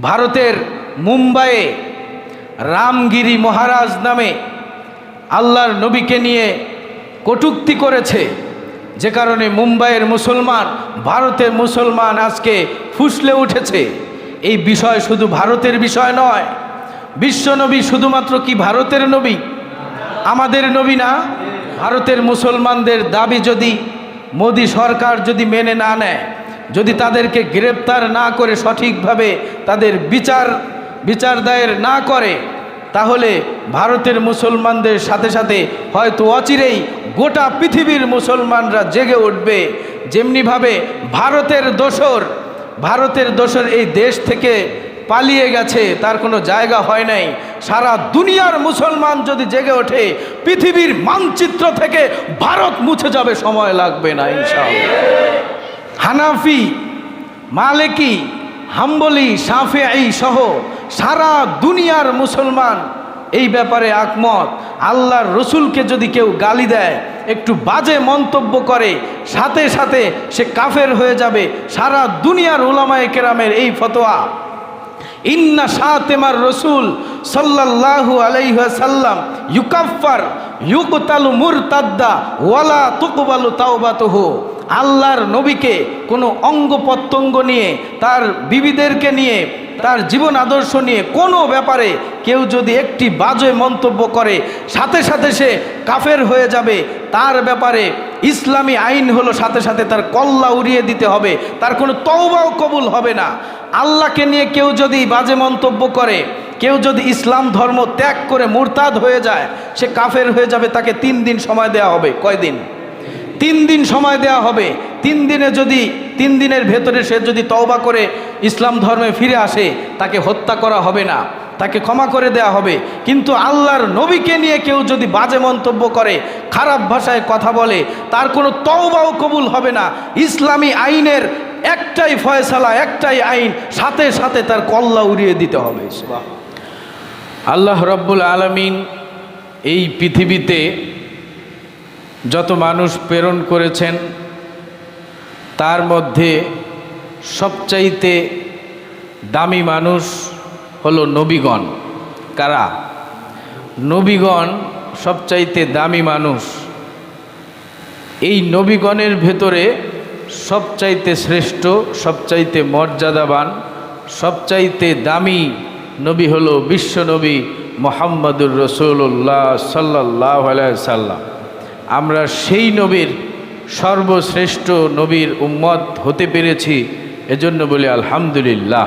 ভারতের মুম্বাইয়ে রামগিরি মহারাজ নামে আল্লাহর নবীকে নিয়ে কটূক্তি করেছে। যে কারণে মুম্বাইয়ের মুসলমান, ভারতের মুসলমান আজকে ফুসলে উঠেছে। এই বিষয় শুধু ভারতের বিষয় নয় বিশ্বনবী শুধুমাত্র কি ভারতের নবী? আমাদের নবী না, ভারতের মুসলমানদের দাবি যদি মোদী সরকার যদি মেনে না নেয় যদি তাদেরকে গ্রেপ্তার না করে সঠিকভাবে তাদের বিচার বিচার দায়ের না করে, তাহলে ভারতের মুসলমানদের সাথে সাথে হয়তো অচিরেই গোটা পৃথিবীর মুসলমানরা জেগে উঠবে। যেমনিভাবে ভারতের দোসর ভারতের দোসর এই দেশ থেকে পালিয়ে গেছে, তার কোনো জায়গা হয় নাই। সারা দুনিয়ার মুসলমান যদি জেগে ওঠে, পৃথিবীর মানচিত্র থেকে ভারত মুছে যাবে, সময় লাগবে না, ইনশাআল্লাহ। হানাফি, মালেকি, হাম্বলি সাফেই সহ সারা দুনিয়ার মুসলমান এই ব্যাপারে আকমত আল্লাহর রসুলকে যদি কেউ গালি দেয়, একটু বাজে মন্তব্য করে, সাথে সাথে সে কাফের হয়ে যাবে। সারা দুনিয়ার ওলামায়ে কেরামের এই ফতোয়া। ইন্না সাতেমার রসুল সাল্লাল্লাহু আলাইহাল্লাম ইউকাফার ইউকতালু মুরতাদ্দা, ওয়ালা তুকবালু তাওবাতুহু। আল্লাহর নবীকে কোনো অঙ্গ প্রত্যঙ্গ নিয়ে, তার বিবিদেরকে নিয়ে, তার জীবন আদর্শ নিয়ে কোনো ব্যাপারে কেউ যদি একটি বাজে মন্তব্য করে, সাথে সাথে সে কাফের হয়ে যাবে, তার ব্যাপারে ইসলামী আইন হলো সাথে সাথে তার কল্লা উড়িয়ে দিতে হবে, তার কোনো তওবাও কবুল হবে না। আল্লাহকে নিয়ে কেউ যদি বাজে মন্তব্য করে কেউ যদি ইসলাম ধর্ম ত্যাগ করে মুরতাদ হয়ে যায়, সে কাফের হয়ে যাবে, তাকে তিন দিন সময় দেওয়া হবে। কয়দিন তিন দিন সময় দেওয়া হবে। তিন দিনে যদি, তিন দিনের ভেতরে সে যদি তওবা করে ইসলাম ধর্মে ফিরে আসে, তাকে হত্যা করা হবে না। তাকে ক্ষমা করে দেয়া হবে। কিন্তু আল্লাহর নবীকে নিয়ে কেউ যদি বাজে মন্তব্য করে, খারাপ ভাষায় কথা বলে, তার কোনো তওবাও কবুল হবে না। ইসলামী আইনের একটাই ফয়সালা, একটাই আইন, সাথে সাথে তার কল্লা উড়িয়ে দিতে হবে। আল্লাহ রব্বুল আলমিন এই পৃথিবীতে যত মানুষ প্রেরণ করেছেন, তার মধ্যে সবচাইতে দামি মানুষ হলো নবীগণ। কারা? নবীগণ সবচাইতে দামি মানুষ। এই নবীগণের ভেতরে সবচাইতে শ্রেষ্ঠ, সবচাইতে মর্যাদাবান, সবচাইতে দামি নবী হলো বিশ্বনবী মোহাম্মদুর রসুল্লাহ সাল্লাহ সাল্লাম। আমরা সেই নবীর সর্বশ্রেষ্ঠ নবীর উম্মত হতে পেরেছি, এজন্য বলি আলহামদুলিল্লাহ।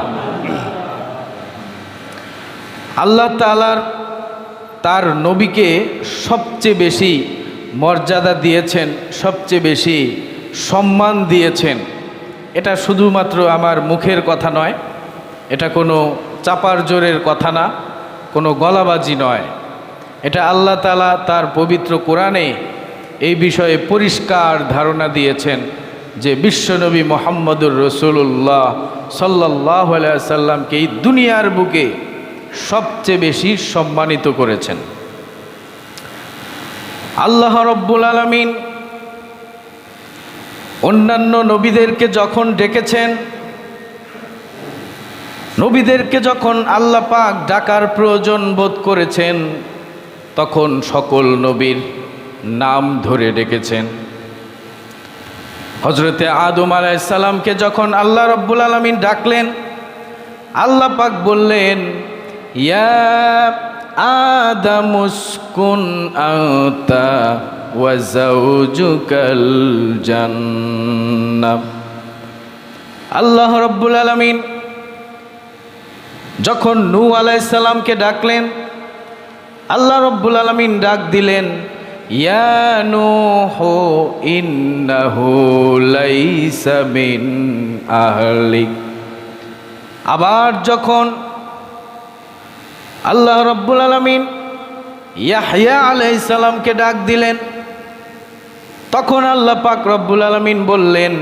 আল্লাহ তালার তার নবীকে সবচেয়ে বেশি মর্যাদা দিয়েছেন, সবচেয়ে বেশি সম্মান দিয়েছেন। এটা শুধুমাত্র আমার মুখের কথা নয়, এটা কোনো চাপার জোরের কথা না, কোনো গলাবাজি নয়। এটা আল্লাহ তালা তার পবিত্র কোরআনে এই বিষয়ে পরিষ্কার ধারণা দিয়েছেন যে বিশ্বনবী মোহাম্মদুর রসুল্লাহ সাল্লাহ সাল্লামকে এই দুনিয়ার বুকে সবচেয়ে বেশি সম্মানিত করেছেন। আল্লাহ রব্বুল আলমিন অন্যান্য নবীদেরকে যখন ডেকেছেন নবীদেরকে যখন আল্লাহ পাক ডাকার প্রয়োজন বোধ করেছেন, তখন সকল নবীর নাম ধরে ডেকেছেন। হজরতে আদম আলাইসাল্লামকে যখন আল্লাহ রব্বুল আলমিন ডাকলেন, আল্লাহ পাক বললেন, ইয়া আদামুসকুন জান্নাম আল্লাহ রব্বুল আলমিন যখন নূ আলাইসাল্লামকে ডাকলেন, আল্লাহ রব্বুল আলমিন ডাক দিলেন আবার যখন আল্লাহ রব্বুল আলমিন ইয়াহিয়া আলাইসাল্লামকে ডাক দিলেন, তখন আল্লাহ পাক রব্বুল আলমিন বললেন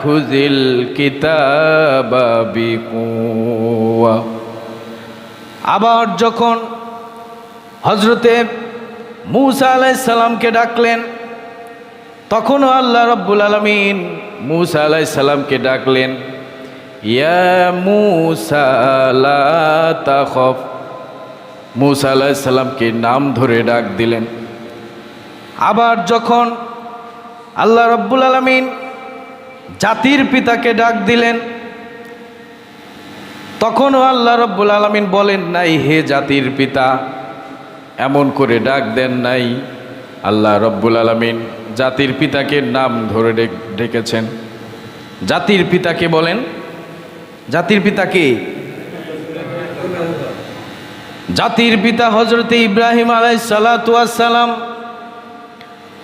খুজিল আবার যখন হজরতে মুসা আলাইসাল্লামকে ডাকলেন, তখনও আল্লাহ রব্বুল আলমিন মুসা আলাইসাল্লামকে ডাকলেন মুসা আলাহিসাল্লামকে নাম ধরে ডাক দিলেন। আবার যখন আল্লাহ রব্বুল আলমিন জাতির পিতাকে ডাক দিলেন। তখনও আল্লাহ রব্বুল আলমিন বলেন নাই, হে জাতির পিতা, এমন করে ডাক দেন নাই। আল্লাহ রব্বুল আলমিন জাতির পিতাকে নাম ধরে ডেক- ডেকেছেন। জাতির পিতাকে বলেন, জাতির পিতাকে জাতির পিতা হজরতে ইব্রাহিম আলাই সালাম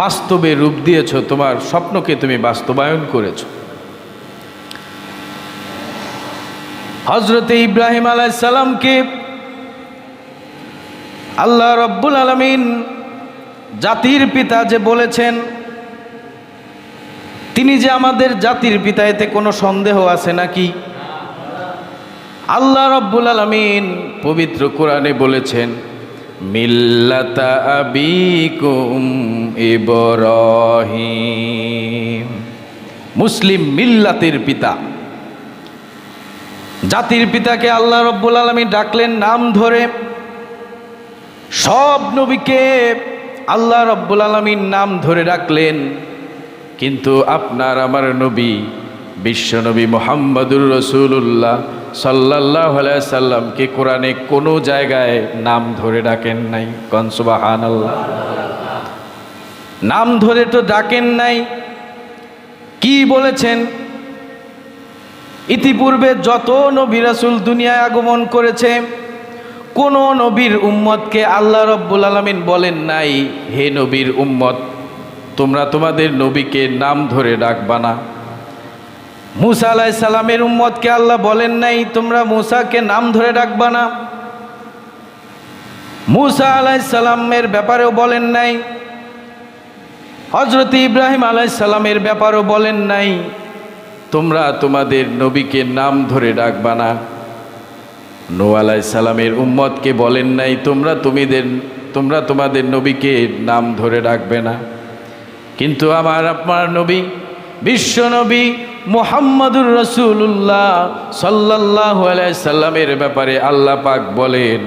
বাস্তবে রূপ দিয়েছ, তোমার স্বপ্নকে তুমি বাস্তবায়ন করেছ। হজরতে ইব্রাহিম আলাইসাল্লামকে আল্লাহ রব্বুল আলমিন জাতির পিতা যে বলেছেন, তিনি যে আমাদের জাতির পিতা, এতে কোনো সন্দেহ আছে নাকি? আল্লাহ রব্বুল আলমিন পবিত্র কোরআনে বলেছেন মিল্লাতা আবিকুম ইব্রাহিম। মুসলিম মিল্লাতের পিতা। জাতির পিতাকে আল্লাহ রব্বুল আলমী ডাকলেন নাম ধরে। সব নবীকে আল্লাহ রব্বুল আলমীর নাম ধরে ডাকলেন। কিন্তু আপনার আমার নবী বিশ্বনবী মোহাম্মদুর রসুল্লাহ সাল্লাহ সাল্লামকে কোরআনে কোনো জায়গায় নাম ধরে ডাকেন নাই? কনসবাহান নাম ধরে তো ডাকেন নাই। কি বলেছেন? ইতিপূর্বে যত নবী রাসুল দুনিয়ায় আগমন করেছে, কোন নবীর উম্মতকে আল্লাহ রব্বুল আলমিন বলেন নাই, হে নবীর উম্মত, তোমরা তোমাদের নবীকে নাম ধরে ডাকবা না। মুসা আলাহ সালামের উম্মতকে আল্লাহ বলেন নাই, তোমরা মুসাকে নাম ধরে ডাকবা না। মুসা আলাহ সালামের ব্যাপারেও বলেন নাই। হজরত ইব্রাহিম আলাহ সালামের ব্যাপারও বলেন নাই, তোমরা তোমাদের নবীকে নাম ধরে ডাকবা না। নো আলাই সালামের উম্মতকে বলেন নাই, তোমরা তুমিদের, তোমরা তোমাদের নবীকে নাম ধরে ডাকবে না। কিন্তু আমার আপনার নবী, বিশ্ব নবী মোহাম্মদুর রসুল্লাহ সাল্লাহ সাল্লামের ব্যাপারে আল্লাহ পাক বলেন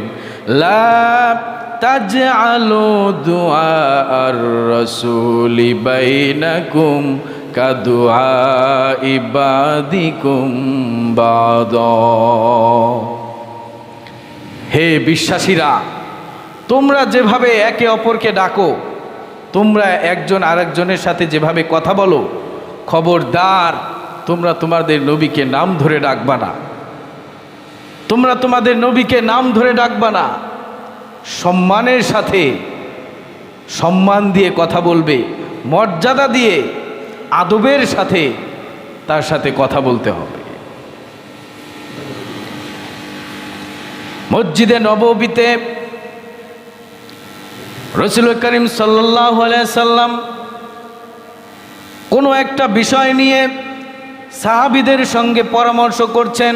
তাজআলু দুআ আর রাসূলি বাইনাকুম কাদুআ ইবাদিকুম বাদ। হে বিশ্বাসীরা, তোমরা যেভাবে একে অপরকে ডাকো, তোমরা একজন আরেকজনের সাথে যেভাবে কথা বলো, খবরদার তোমরা তোমাদের নবীকে নাম ধরে ডাকবা না। তোমরা তোমাদের নবীকে নাম ধরে ডাকবা না। সম্মানের সাথে সম্মান দিয়ে কথা বলবে, মর্যাদা দিয়ে আদবের সাথে তার সাথে কথা বলতে হবে। মসজিদে নববীতে রসুল করিম সাল্লাহ সাল্লাম কোনো একটা বিষয় নিয়ে সাহাবিদের সঙ্গে পরামর্শ করছেন,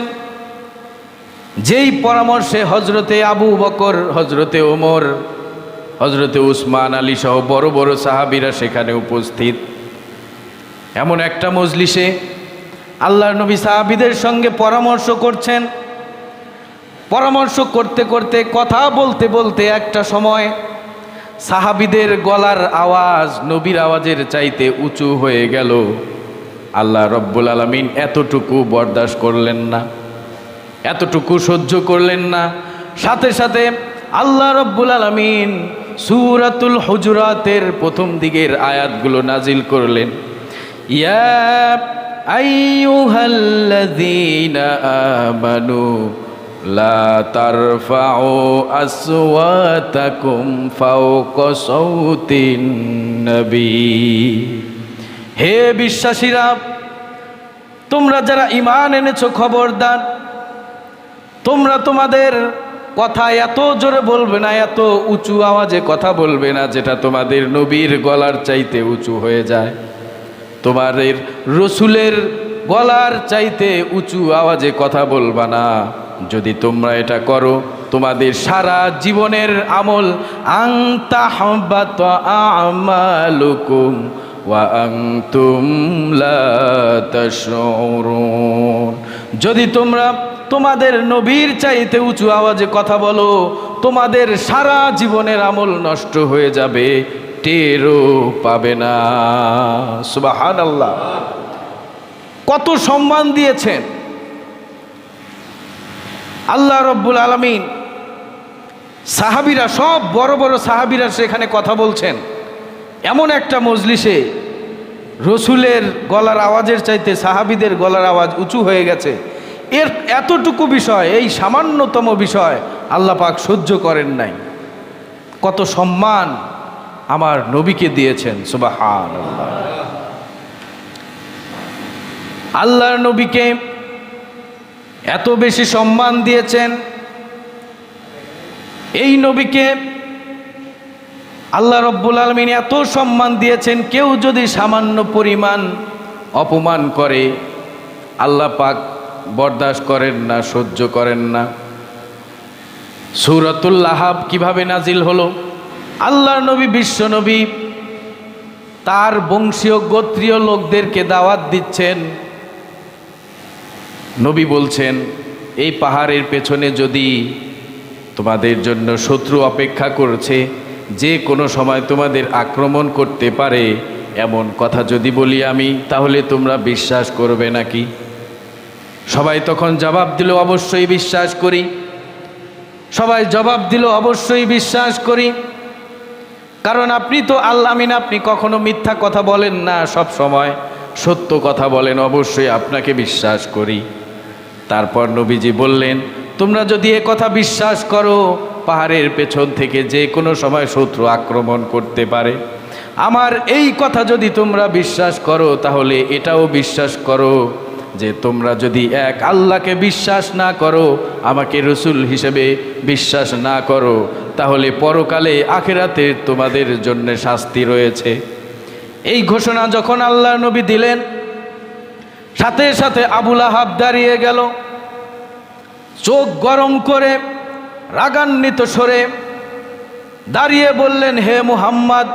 যেই পরামর্শে হজরতে আবু বকর হজরতে ওমর হজরতে উসমান আলী সহ বড় বড় সাহাবিরা সেখানে উপস্থিত। এমন একটা মজলিসে আল্লাহ নবী সাহাবিদের সঙ্গে পরামর্শ করছেন। পরামর্শ করতে করতে, কথা বলতে বলতে একটা সময় সাহাবিদের গলার আওয়াজ, নবীর আওয়াজের চাইতে উঁচু হয়ে গেল। আল্লাহ রব্বুল আলমিন এতটুকু বরদাস্ত করলেন না, এতটুকু সহ্য করলেন না। সাথে সাথে আল্লাহ রব্বুল আলমিন সুরাতুল হজুরাতের প্রথম দিকের আয়াতগুলো নাজিল করলেন। আমানু লা নবী। হে বিশ্বাসীরা, তোমরা যারা ইমান এনেছো, খবরদার, তোমরা তোমাদের কথা এত জোরে বলবে না, এত উঁচু আওয়াজে কথা বলবে না, যেটা তোমাদের নবীর গলার চাইতে উঁচু হয়ে যায়। তোমাদের রসুলের গলার চাইতে উঁচু আওয়াজে কথা বলবা না। যদি তোমরা এটা করো, তোমাদের সারা জীবনের আমল আংতা আমালুকুম আনতুম লা তাশউরুন যদি তোমরা তোমাদের নবীর চাইতে উঁচু আওয়াজে কথা বলো, তোমাদের সারা জীবনের আমল নষ্ট হয়ে যাবে, টেরও পাবে না। সুবাহান আল্লাহ কত সম্মান দিয়েছেন। আল্লাহ রব্বুল আলমিন সাহাবিরা, সব বড় বড় সাহাবিরা সেখানে কথা বলছেন। এমন একটা মজলিসে রসুলের গলার আওয়াজের চাইতে সাহাবিদের গলার আওয়াজ উঁচু হয়ে গেছে। এর এতটুকু বিষয়, এই সামান্যতম বিষয় আল্লাহ পাক সহ্য করেন নাই। কত সম্মান আমার নবীকে দিয়েছেন সুবাহান আল্লাহর নবীকে এত বেশি সম্মান দিয়েছেন, এই নবীকে আল্লাহ রব্বুল আলমিন এত সম্মান দিয়েছেন, কেউ যদি সামান্য পরিমাণ অপমান করে, আল্লাহ পাক বরদাস্ত করেন না, সহ্য করেন না। সুরতুল্লাহাব কীভাবে নাজিল হলো? আল্লাহ নবী বিশ্বনবী তার বংশীয় গোত্রীয় লোকদেরকে দাওয়াত দিচ্ছেন। নবী বলছেন, এই পাহাড়ের পেছনে যদি তোমাদের জন্য শত্রু অপেক্ষা করছে যে কোনো সময় তোমাদের আক্রমণ করতে পারে এমন কথা যদি বলি আমি, তাহলে তোমরা বিশ্বাস করবে নাকি? সবাই তখন জবাব দিল, অবশ্যই বিশ্বাস করি। সবাই জবাব দিল, অবশ্যই বিশ্বাস করি। কারণ আপনি তো আল্লামিন আপনি কখনো মিথ্যা কথা বলেন না সব সময়। সত্য কথা বলেন, অবশ্যই আপনাকে বিশ্বাস করি। তারপর নবীজি বললেন, তোমরা যদি এ কথা বিশ্বাস করো পাহাড়ের পেছন থেকে যে কোনো সময় শত্রু আক্রমণ করতে পারে। আমার এই কথা যদি তোমরা বিশ্বাস করো, তাহলে এটাও বিশ্বাস করো যে তোমরা যদি এক আল্লাহকে বিশ্বাস না করো, আমাকে রসুল হিসেবে বিশ্বাস না করো, তাহলে পরকালে আখেরাতে তোমাদের জন্য শাস্তি রয়েছে। এই ঘোষণা যখন আল্লাহ নবী দিলেন, সাথে সাথে আবুল আহাব দাঁড়িয়ে গেল, চোখ গরম করে রাগান্বিত সরে দাঁড়িয়ে বললেন, হে মুহাম্মদ,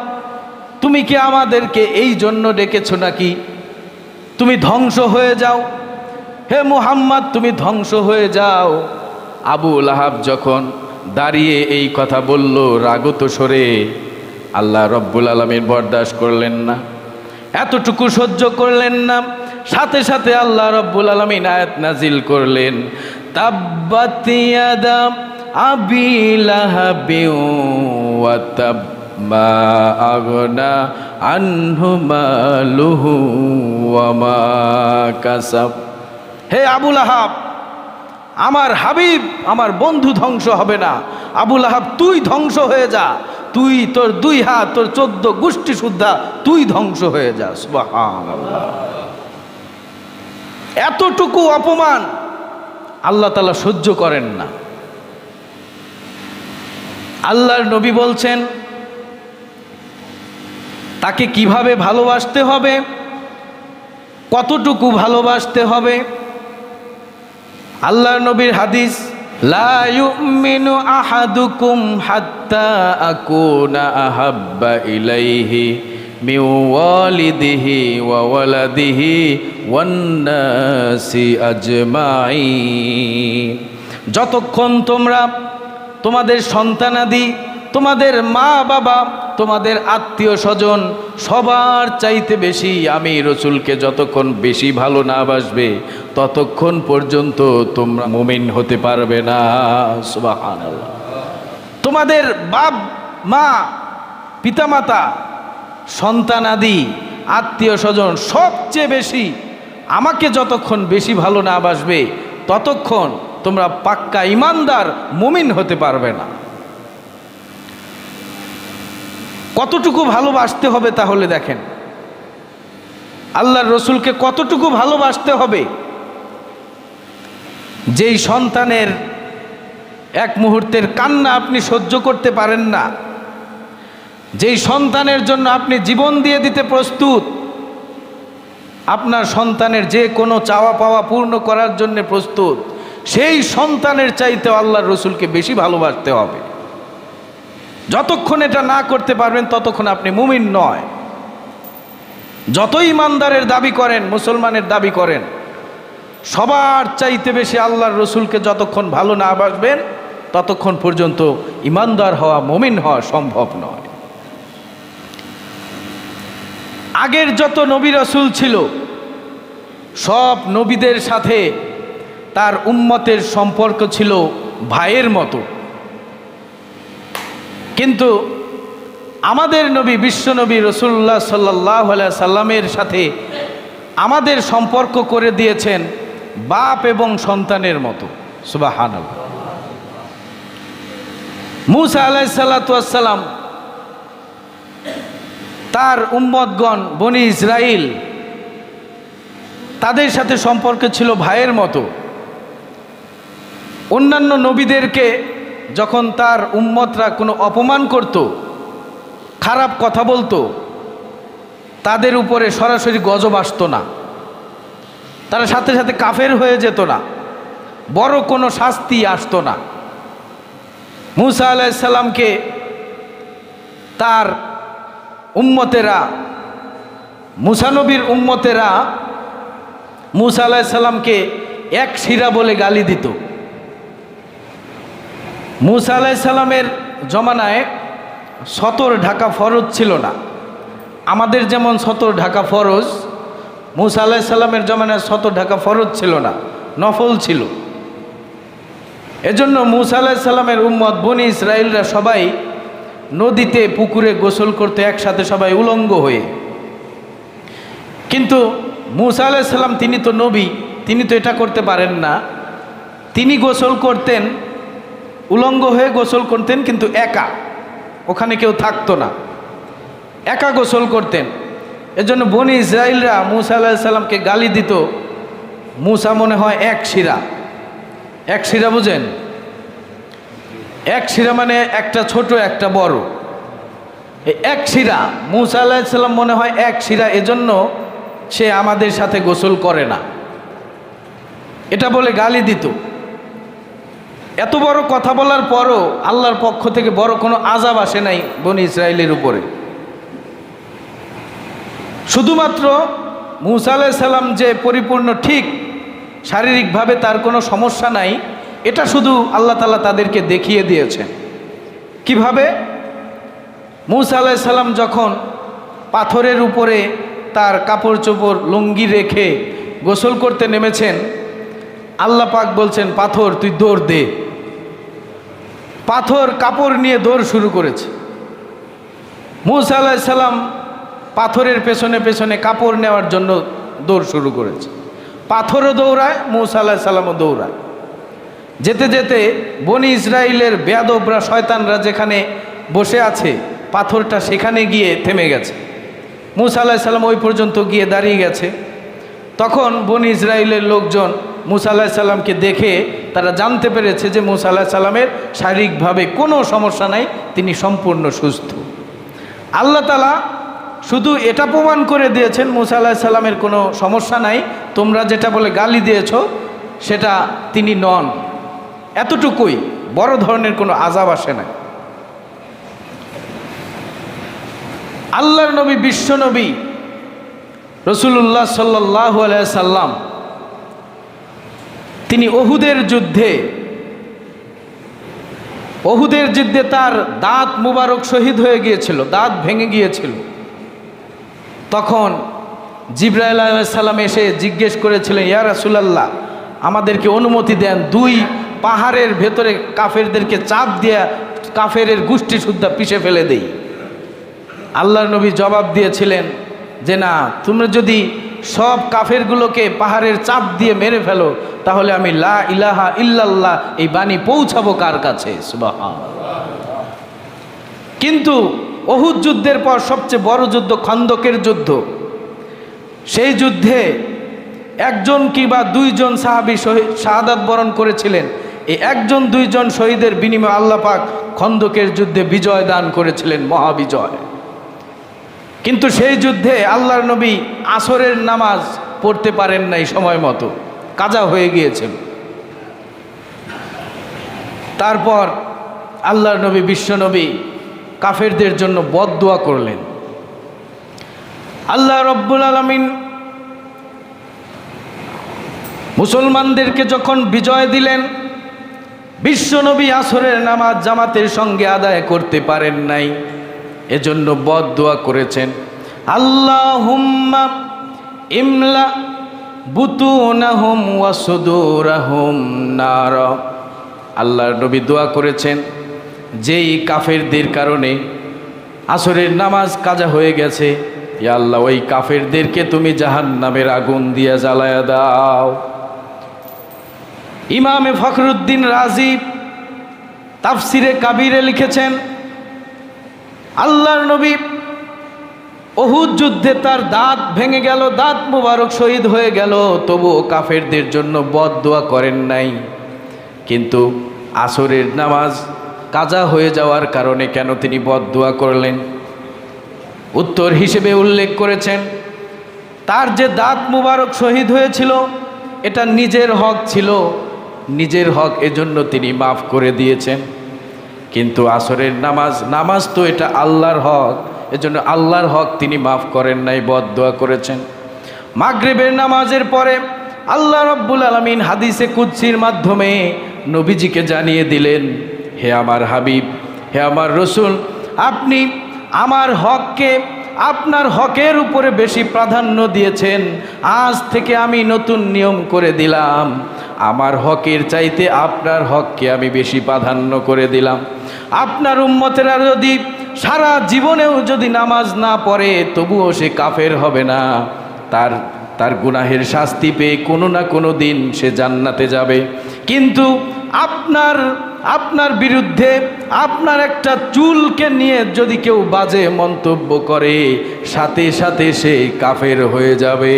তুমি কি আমাদেরকে এই জন্য ডেকেছ নাকি? তুমি ধ্বংস হয়ে যাও। হে মুহাম্মদ, তুমি ধ্বংস হয়ে যাও। আবু লাহাব যখন দাঁড়িয়ে এই কথা বলল রাগত সরে আল্লাহ রব্বুল আলমীর বরদাস্ত করলেন না, এতটুকু সহ্য করলেন না। সাথে সাথে আল্লাহ রব্বুল আলমিন আয়াত নাজিল করলেন তাব্বাতিয়াদা আবি মা আগনা আনহু মালুহু ওয়া কাসাব। হে আবুল আহাব আমার হাবিব, আমার বন্ধু ধ্বংস হবে না। আবুল আহাব তুই ধ্বংস হয়ে যা। তুই তোর দুই হাত, তোর চোদ্দ গোষ্ঠী শুদ্ধা তুই ধ্বংস হয়ে যা। এতটুকু অপমান আল্লাহ তালা সহ্য করেন না। আল্লাহর নবী বলছেন, তাকে কীভাবে ভালোবাসতে হবে, কতটুকু ভালোবাসতে হবে? আল্লাহর নবীর হাদিস হাত্তা আহাব্বা ইলাইহি যতক্ষণ তোমরা তোমাদের সন্তানাদি, তোমাদের মা বাবা তোমাদের আত্মীয় স্বজন সবার চাইতে বেশি আমি রসুলকে যতক্ষণ বেশি ভালো না বাসবে, ততক্ষণ পর্যন্ত তোমরা মুমিন হতে পারবে না। তোমাদের বাপ, মা, পিতামাতা, সন্তানাদি আত্মীয় স্বজন সবচেয়ে বেশি আমাকে যতক্ষণ বেশি ভালো না বাসবে, ততক্ষণ তোমরা পাক্কা ইমানদার মুমিন হতে পারবে না। কতটুকু ভালোবাসতে হবে তাহলে দেখেন। আল্লাহর রসুলকে কতটুকু ভালোবাসতে হবে? যেই সন্তানের এক মুহূর্তের কান্না আপনি সহ্য করতে পারেন না, যেই সন্তানের জন্য আপনি জীবন দিয়ে দিতে প্রস্তুত, আপনার সন্তানের যে কোনো চাওয়া পাওয়া পূর্ণ করার জন্য প্রস্তুত। সেই সন্তানের চাইতে আল্লাহর রসুলকে বেশি ভালোবাসতে হবে। যতক্ষণ এটা না করতে পারবেন, ততক্ষণ আপনি মুমিন নয়। যতই ইমানদারের দাবি করেন, মুসলমানের দাবি করেন, সবার চাইতে বেশি আল্লাহর রসুলকে যতক্ষণ ভালো না বাসবেন, ততক্ষণ পর্যন্ত ইমানদার হওয়া, মুমিন হওয়া সম্ভব নয়। আগের যত নবী রসুল ছিল, সব নবীদের সাথে তার উম্মতের সম্পর্ক ছিল ভাইয়ের মতো। কিন্তু আমাদের নবী বিশ্বনবী রসুল্লাহ সাল্লাহ সাল্লামের সাথে আমাদের সম্পর্ক করে দিয়েছেন বাপ এবং সন্তানের মতো। সুবাহান মুসা আলাই সাল্লাতাম তার উম্মতগণ বনি ইসরাইল তাদের সাথে সম্পর্ক ছিল ভাইয়ের মতো। অন্যান্য নবীদেরকে যখন তার উম্মতরা কোনো অপমান করত, খারাপ কথা বলতো, তাদের উপরে সরাসরি গজব আসতো না। তারা সাথে সাথে কাফের হয়ে যেত না। বড় কোনো শাস্তি আসতো না। মুসা আলাইসাল্লামকে তার উম্মতেরা মুসানবীর উম্মতেরা মুসা আলাইসাল্লামকে এক শিরা বলে গালি দিত। মুসা আলাইসাল্লামের জমানায় সতর ঢাকা ফরজ ছিল না। আমাদের যেমন সতর ঢাকা ফরজ, মুসা আলাইসাল্লামের জমানায় সতর ঢাকা ফরজ ছিল না, নফল ছিল। এজন্য মুসা আলাইসাল্লামের উম্মত বনি ইসরায়েলরা সবাই নদীতে, পুকুরে গোসল করতে একসাথে সবাই উলঙ্গ হয়ে। কিন্তু মুসা আলাইসাল্লাম তিনি তো নবী, তিনি তো এটা করতে পারেন না। তিনি গোসল করতেন উলঙ্গ হয়ে গোসল করতেন কিন্তু একা। ওখানে কেউ থাকতো না। একা গোসল করতেন। এজন্য বনি ইসরায়েলরা মুসা আলাহিসাল্লামকে গালি দিত। মুসা মনে হয় এক শিরা। এক শিরা বুঝেন? এক শিরা মানে একটা ছোট, একটা বড়। এক শিরা, মুসা আলাহিসাল্লাম মনে হয় এক শিরা, এজন্য সে আমাদের সাথে গোসল করে না। এটা বলে গালি দিত। এত বড় কথা বলার পরও আল্লাহর পক্ষ থেকে বড় কোনো আজাব আসে নাই বনি ইসরায়েলের উপরে। শুধুমাত্র মুসা সাল্লাম যে পরিপূর্ণ ঠিক শারীরিকভাবে তার কোনো সমস্যা নাই, এটা শুধু আল্লাহ তালা তাদেরকে দেখিয়ে দিয়েছেন। কীভাবে? মুসা সাল্লাম যখন পাথরের উপরে তার কাপড় চোপড় লুঙ্গি রেখে গোসল করতে নেমেছেন, আল্লাহ পাক বলছেন, পাথর, তুই দৌড় দে। পাথর কাপড় নিয়ে দৌড় শুরু করেছে। মুসা আলাহিসাল্লাম পাথরের পেছনে পেছনে কাপড় নেওয়ার জন্য দৌড় শুরু করেছে। পাথরও দৌড়ায়, মুসা আল্লাহ সাল্লামও দৌড়ায়। যেতে যেতে বনি ইসরায়েলের বেয়াদবরা শয়তানরা যেখানে বসে আছে, পাথরটা সেখানে গিয়ে থেমে গেছে। মুসা আল্লাহ সাল্লাম ওই পর্যন্ত গিয়ে দাঁড়িয়ে গেছে। তখন বনি ইসরায়েলের লোকজন মুসা আল্লাহ সাল্লামকে দেখে তারা জানতে পেরেছে যে মুসা আল্লাহ সাল্লামের শারীরিকভাবে কোনো সমস্যা নাই, তিনি সম্পূর্ণ সুস্থ। আল্লাহ তালা শুধু এটা প্রমাণ করে দিয়েছেন মুসা আল্লাহ সাল্লামের কোনো সমস্যা নাই, তোমরা যেটা বলে গালি দিয়েছ, সেটা তিনি নন। এতটুকুই, বড় ধরনের কোনো আজাব আসে না আল্লাহর নবী, বিশ্ব নবী রসুল্লাহ সাল্লাহ সাল্লাম তিনি অহুদের যুদ্ধে অহুদের যুদ্ধে তার দাঁত মুবারক শহীদ হয়ে গিয়েছিল, দাঁত ভেঙে গিয়েছিল। তখন জিব্রাইল সাল্লাম এসে জিজ্ঞেস করেছিলেন, ইয়া রাসুলাল্লাহ, আমাদেরকে অনুমতি দেন দুই পাহাড়ের ভেতরে কাফেরদেরকে চাপ দিয়ে কাফের গোষ্ঠী শুদ্ধা পিষে ফেলে দেই। আল্লাহর নবী জবাব দিয়েছিলেন যে, না, তোমরা যদি সব কাফেরগুলোকে পাহাড়ের চাপ দিয়ে মেরে ফেলো, তাহলে আমি লা ইলাহা ইল্লাল্লাহ এই বাণী পৌঁছাবো কার কাছে? কিন্তু অহুদ যুদ্ধের পর সবচেয়ে বড় যুদ্ধ খন্দকের যুদ্ধ। সেই যুদ্ধে একজন কি বা দুইজন সাহাবি শহীদ শাহাদাত বরণ করেছিলেন। এই একজন দুইজন শহীদের বিনিময়ে আল্লাহ পাক খন্দকের যুদ্ধে বিজয় দান করেছিলেন, মহাবিজয়। কিন্তু সেই যুদ্ধে আল্লাহর নবী আসরের নামাজ পড়তে পারেন নাই সময় মতো। কাজা হয়ে গিয়েছেন। তারপর আল্লাহর নবী বিশ্বনবী কাফেরদের জন্য বদদোয়া করলেন। আল্লাহ রব্বুল আলমিন মুসলমানদেরকে যখন বিজয় দিলেন বিশ্বনবী আসরের নামাজ জামাতের সঙ্গে আদায় করতে পারেন নাই। এজন্য বদ দোয়া করেছেন আল্লাহ হুম্মা ইমলা নার। নবী দোয়া করেছেন, যেই কাফেরদের কারণে আসরের নামাজ কাজা হয়ে গেছে আল্লাহ, ওই কাফেরদেরকে তুমি জাহান নামের আগুন দিয়া জ্বালায়া দাও। ইমামে ফখরুদ্দিন রাজীব তাফসিরে কাবিরে লিখেছেন আল্লাহর নবী অহুদ যুদ্ধে তার দাঁত ভেঙে গেল, দাঁত মুবারক শহীদ হয়ে গেল। তবুও কাফেরদের জন্য বদ দোয়া করেন নাই। কিন্তু আসরের নামাজ কাজা হয়ে যাওয়ার কারণে কেন তিনি বদ দোয়া করলেন? উত্তর হিসেবে উল্লেখ করেছেন, তার যে দাঁত মুবারক শহীদ হয়েছিল, এটা নিজের হক ছিল। নিজের হক এজন্য তিনি মাফ করে দিয়েছেন। কিন্তু আসরের নামাজ নামাজ তো এটা আল্লাহর হক। এজন্য আল্লাহর হক তিনি মাফ করেন নাই, বদদোয়া করেছেন। মাগরিবের নামাজের পরে আল্লাহ রব্বুল আলমিন হাদিসে কুৎসির মাধ্যমে নবীজিকে জানিয়ে দিলেন, হে আমার হাবিব, হে আমার রসুল, আপনি আমার হককে আপনার হকের উপরে বেশি প্রাধান্য দিয়েছেন। আজ থেকে আমি নতুন নিয়ম করে দিলাম। আমার হকের চাইতে আপনার হককে আমি বেশি প্রাধান্য করে দিলাম। আপনার উম্মতেরা যদি সারা জীবনেও যদি নামাজ না পড়ে, তবুও সে কাফের হবে না। তার তার গুনাহের শাস্তি পেয়ে কোনো না কোনো দিন সে জান্নাতে যাবে। কিন্তু আপনার আপনার বিরুদ্ধে আপনার একটা চুলকে নিয়ে যদি কেউ বাজে মন্তব্য করে, সাথে সাথে সে কাফের হয়ে যাবে।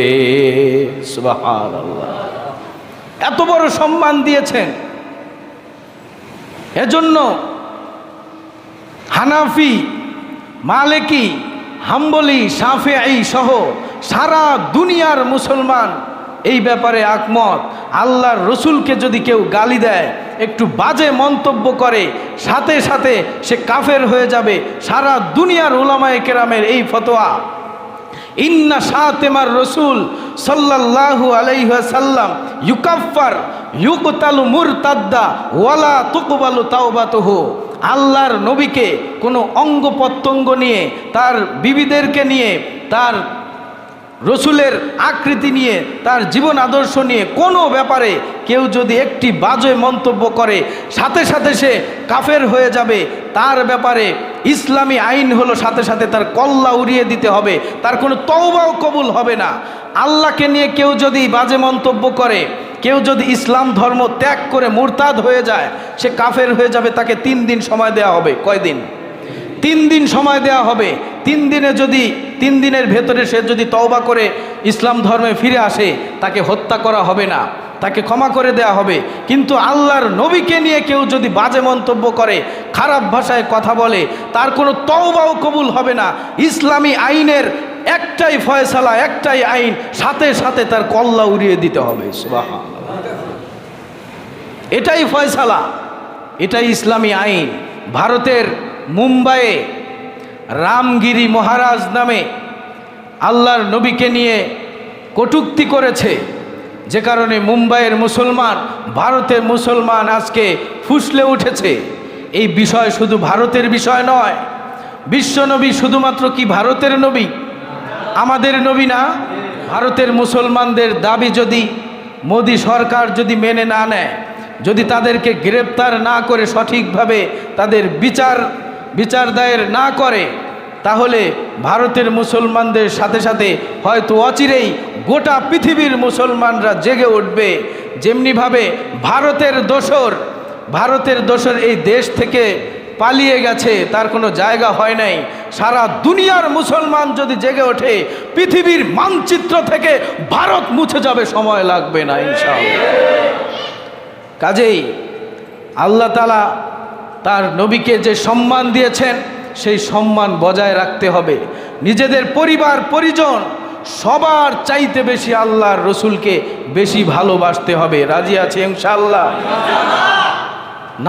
সুবহানাল্লাহ। এত বড় সম্মান দিয়েছেন। এজন্য হানাফি, মালেকি, হাম্বলি সাফেই সহ সারা দুনিয়ার মুসলমান এই ব্যাপারে আকমত আল্লাহর রসুলকে যদি কেউ গালি দেয়, একটু বাজে মন্তব্য করে, সাথে সাথে সে কাফের হয়ে যাবে। সারা দুনিয়ার ওলামায়ে কেরামের এই ফতোয়া। ইন্না সাতেমার রসুল সাল্লাল্লাহু আলাইহাল্লাম ইউকাফার ইউকতালু মুরতাদ্দা, ওয়ালা তুকবালু তাওবাতুহু। আল্লাহর নবীকে কোনো অঙ্গ প্রত্যঙ্গ নিয়ে, তার বিবিদেরকে নিয়ে, তার রসুলের আকৃতি নিয়ে, তার জীবন আদর্শ নিয়ে কোনো ব্যাপারে কেউ যদি একটি বাজে মন্তব্য করে, সাথে সাথে সে কাফের হয়ে যাবে, তার ব্যাপারে ইসলামী আইন হলো সাথে সাথে তার কল্লা উড়িয়ে দিতে হবে, তার কোনো তওবাও কবুল হবে না। আল্লাহকে নিয়ে কেউ যদি বাজে মন্তব্য করে, কেউ যদি ইসলাম ধর্ম ত্যাগ করে মুরতাদ হয়ে যায়, সে কাফের হয়ে যাবে, তাকে তিন দিন সময় দেওয়া হবে। কয়দিন তিন দিন সময় দেওয়া হবে। তিন দিনে যদি, তিন দিনের ভেতরে সে যদি তওবা করে ইসলাম ধর্মে ফিরে আসে, তাকে হত্যা করা হবে না, তাকে ক্ষমা করে দেয়া হবে। কিন্তু আল্লাহর নবীকে নিয়ে কেউ যদি বাজে মন্তব্য করে, খারাপ ভাষায় কথা বলে, তার কোনো তওবাও কবুল হবে না। ইসলামী আইনের একটাই ফয়সালা, একটাই আইন, সাথে সাথে তার কল্লা উড়িয়ে দিতে হবে। এটাই ফয়সালা, এটাই ইসলামী আইন। ভারতের মুম্বাইয়ে রামগিরি মহারাজ নামে আল্লাহর নবীকে নিয়ে কটূক্তি করেছে। যে কারণে মুম্বাইয়ের মুসলমান, ভারতের মুসলমান আজকে ফুসলে উঠেছে। এই বিষয় শুধু ভারতের বিষয় নয়, বিশ্বনবী শুধুমাত্র কি ভারতের নবী? আমাদের নবী না, ভারতের মুসলমানদের দাবি যদি মোদী সরকার যদি মেনে না নেয়, যদি তাদেরকে গ্রেপ্তার না করে সঠিকভাবে তাদের বিচার বিচার দায়ের না করে, তাহলে ভারতের মুসলমানদের সাথে সাথে হয়তো অচিরেই গোটা পৃথিবীর মুসলমানরা জেগে উঠবে। যেমনিভাবে ভারতের দোসর ভারতের দোসর এই দেশ থেকে পালিয়ে গেছে, তার কোনো জায়গা হয় নাই। সারা দুনিয়ার মুসলমান যদি জেগে ওঠে, পৃথিবীর মানচিত্র থেকে ভারত মুছে যাবে, সময় লাগবে না, ইনশাআল্লাহ। কাজেই আল্লাহ তালা তার নবীকে যে সম্মান দিয়েছেন, সেই সম্মান বজায় রাখতে হবে। নিজেদের পরিবার, পরিজন, সবার চাইতে বেশি আল্লাহর রসুলকে বেশি ভালোবাসতে হবে। রাজি আছে ইনশাআল্লাহ?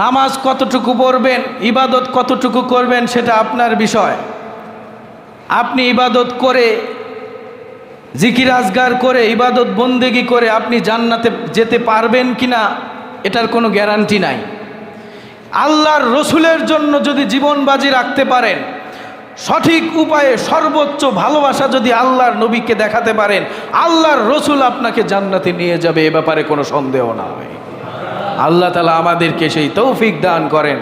নামাজ কতটুকু পড়বেন, ইবাদত কতটুকু করবেন সেটা আপনার বিষয়। আপনি ইবাদত করে, জিকির আজগার করে, ইবাদত বন্দেগি করে আপনি জান্নাতে যেতে পারবেন কিনা, এটার কোনো গ্যারান্টি নাই। আল্লাহর রসুলের জন্য যদি জীবন বাজি রাখতে পারেন, সঠিক উপায়ে সর্বোচ্চ ভালোবাসা যদি আল্লাহর নবীকে দেখাতে পারেন, আল্লাহর রসুল আপনাকে জান্নাতে নিয়ে যাবে, এ ব্যাপারে কোনো সন্দেহ না হয় আল্লাহ তালা আমাদেরকে সেই তৌফিক দান করেন।